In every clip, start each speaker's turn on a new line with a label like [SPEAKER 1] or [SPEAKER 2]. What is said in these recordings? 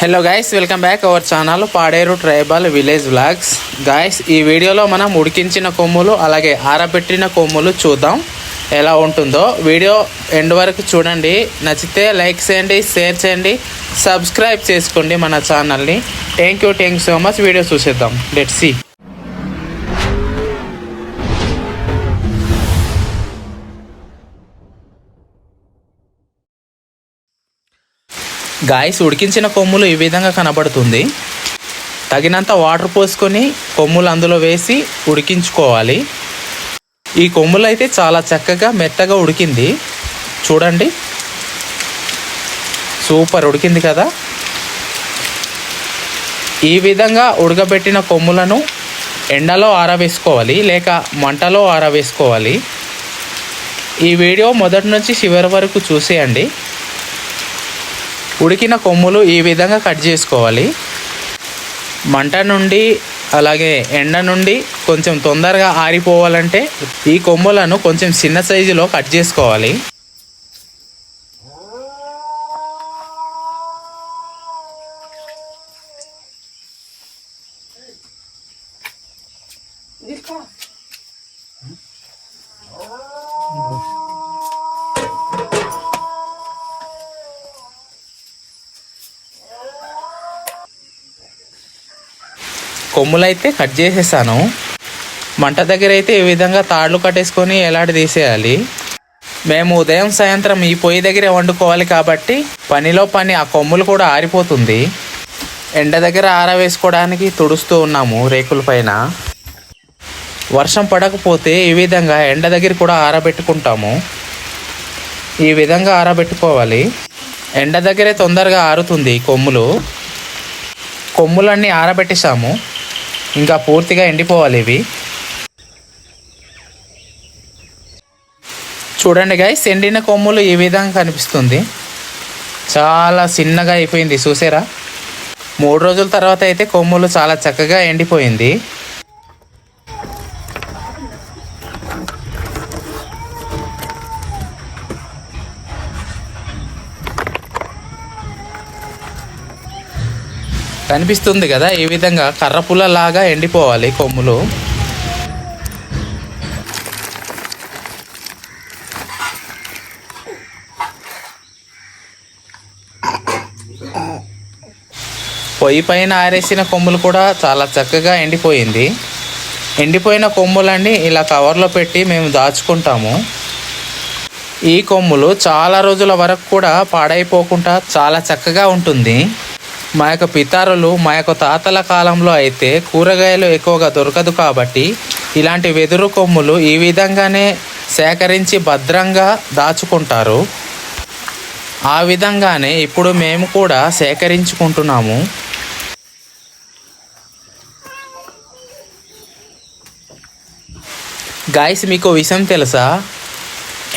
[SPEAKER 1] Hello guys welcome back our channel Paderu tribal village vlogs guys ఈ వీడియోలో మనం ఉడికించిన కొమ్ములు అలాగే ఆరబెట్టిన కొమ్ములు చూద్దాం. ఎలా ఉంటుందో వీడియో ఎండ్ వరకు చూడండి. నచ్చితే లైక్ చేయండి షేర్ చేయండి సబ్స్క్రైబ్ చేసుకోండి మన ఛానల్ని thank you thank so much video చూసేద్దాం. లెట్ సి గాయస్ ఉడికించిన కొమ్ములు ఈ విధంగా కనబడుతుంది. తగినంత వాటర్ పోసుకొని కొమ్ములు అందులో వేసి ఉడికించుకోవాలి. ఈ కొమ్ములు అయితే చాలా చక్కగా మెత్తగా ఉడికింది. చూడండి. సూపర్ ఉడికింది కదా. ఈ విధంగా ఉడకబెట్టిన కొమ్ములను ఎండలో ఆరవేసుకోవాలి లేక మంటలో ఆరవేసుకోవాలి. ఈ వీడియో మొదటి నుంచి చివరి వరకు చూసేయండి. ఉడికిన కొమ్ములు ఈ విధంగా కట్ చేసుకోవాలి. మంట నుండి అలాగే ఎండ నుండి కొంచెం తొందరగా ఆరిపోవాలంటే ఈ కొమ్ములను కొంచెం చిన్న సైజులో కట్ చేసుకోవాలి. కొమ్ములైతే కట్ చేసేసాను. మంట దగ్గర అయితే ఈ విధంగా తాళ్ళు కట్టేసుకొని ఎలాంటి తీసేయాలి. మేము ఉదయం సాయంత్రం ఈ పొయ్యి దగ్గరే వండుకోవాలి కాబట్టి పనిలో పని ఆ కొమ్ములు కూడా ఆరిపోతుంది. ఎండ దగ్గర ఆరవేసుకోవడానికి తుడుస్తూ ఉన్నాము రేకుల పైన. వర్షం పడకపోతే ఈ విధంగా ఎండ దగ్గర కూడా ఆరబెట్టుకుంటాము. ఈ విధంగా ఆరబెట్టుకోవాలి. ఎండ దగ్గరే తొందరగా ఆరుతుంది కొమ్ములు. కొమ్ములన్నీ ఆరబెట్టేసాము ఇంకా పూర్తిగా ఎండిపోవాలి ఇవి. చూడండి గైస్ ఎండిన కొమ్ములు ఈ విధంగా కనిపిస్తుంది. చాలా చిన్నగా అయిపోయింది చూసారా? మూడు రోజుల తర్వాత అయితే కొమ్ములు చాలా చక్కగా ఎండిపోయింది. కనిపిస్తుంది కదా ఈ విధంగా కర్రపుల్లలాగా ఎండిపోవాలి కొమ్ములు. పొయ్యి పైన ఆరేసిన కొమ్ములు కూడా చాలా చక్కగా ఎండిపోయింది. ఎండిపోయిన కొమ్ములన్నీ ఇలా కవర్లో పెట్టి మేము దాచుకుంటాము. ఈ కొమ్ములు చాలా రోజుల వరకు కూడా పాడైపోకుండా చాలా చక్కగా ఉంటుంది. మా యొక్క పితారులు మా యొక్క తాతల కాలంలో అయితే కూరగాయలు ఎక్కువగా దొరకదు కాబట్టి ఇలాంటి వెదురు కొమ్ములు ఈ విధంగానే సేకరించి భద్రంగా దాచుకుంటారు. ఆ విధంగానే ఇప్పుడు మేము కూడా సేకరించుకుంటున్నాము. గాయస్ మీకు విషయం తెలుసా?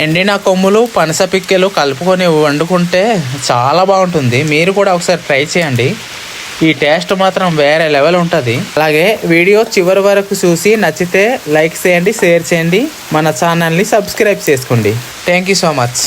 [SPEAKER 1] ఎండిన కొమ్ములు పనస పిక్కలు కలుపుకొని వండుకుంటే చాలా బాగుంటుంది. మీరు కూడా ఒకసారి ట్రై చేయండి. ఈ టేస్ట్ మాత్రం వేరే లెవెల్ ఉంటుంది. అలాగే వీడియో చివరి వరకు చూసి నచ్చితే లైక్ చేయండి షేర్ చేయండి. మన ఛానల్ని సబ్స్క్రైబ్ చేసుకోండి. Thank you so much.